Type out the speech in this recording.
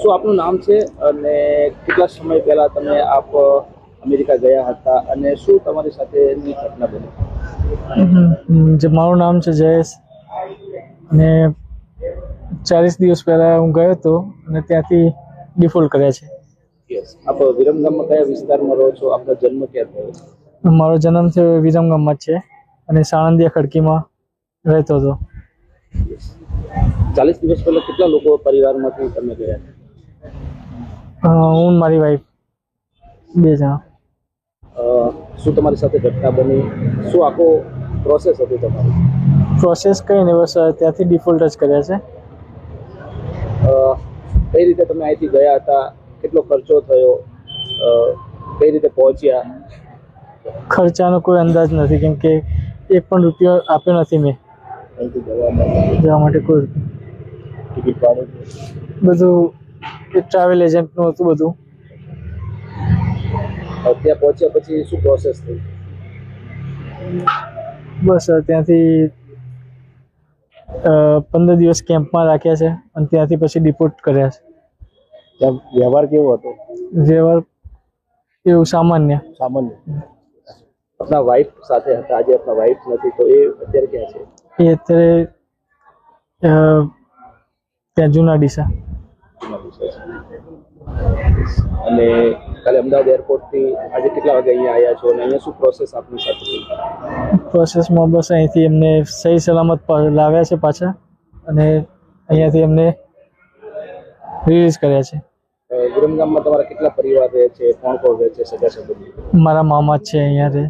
શું આપનું નામ છે? અને કેટલા સમય પહેલા તમે આપ અમેરિકા ગયા હતા? અને શું તમારી સાથેની ઘટના બની? જે મારું નામ છે જયેશ. અને ચાલીસ દિવસ પહેલાં હું ગયો હતો અને ત્યાંથી ડિફોલ્ટ કર્યા છે. આપ વિરમગામમાં કયા વિસ્તારમાં રહો છો? આપનો જન્મ ક્યાં થયો? મારો જન્મ થયો વિરમગામમાં છે. અને સાણંદિયા ખડકીમાં રહેતો હતો. ચાલીસ દિવસ પહેલા કેટલા લોકો પરિવારમાંથી તમે ગયા? હું મારી વાઈફ બે જણા. શું તમારી સાથે ઘટના બની? શું આખો પ્રોસેસ હતી તમારી? પ્રોસેસ કંઈ નહીં બસ ત્યાંથી ડિફોલ્ટ જ કર્યા છે. કઈ રીતે તમે અહીંથી ગયા હતા? કેટલો ખર્ચો થયો? કઈ રીતે પહોંચ્યા? ખર્ચાનો કોઈ અંદાજ નથી કેમ કે એક પણ રૂપિયો આપ્યો નથી મેં. અહીંથી જવા માટે? જવા માટે કોઈ ટિકિટ બધું ટ્રાવેલ એજન્ટનું હતું બધું? ત્યાં પહોંચ્યા પછી શું પ્રોસેસ થઈ? બસ ત્યાંથી પંદર દિવસ કેમ્પમાં રાખ્યા છે અને ત્યાંથી પછી ડિપોર્ટ કર્યા છે. ત્યાં વ્યવહાર કેવો હતો? વ્યવહાર એવું સામાન્ય. સામાન્ય. આપણા વાઈફ સાથે હતા આજે આપણા વાઈફ નથી તો એ અત્યારે ક્યાં છે? એ અત્યારે ત્યાં જૂના ડીસા અને કાલે અમદાવાદ એરપોર્ટથી આજે કેટલા વાગે અહીંયા આવ્યા છો અને અહીંયા શું પ્રોસેસ આપની સાથે થઈ? પ્રોસેસમાં બસ અહીંથી એમને સહી સલામત લાવ્યા છે પાછા અને અહીંયાથી એમને રિલીઝ કર્યા છે. વિરમગામમાં તમારા કેટલા પરિવાર રહે છે? કોણ કોણ રહે છે? સગા સંબંધી મારા મામા છે અહીંયા રહે.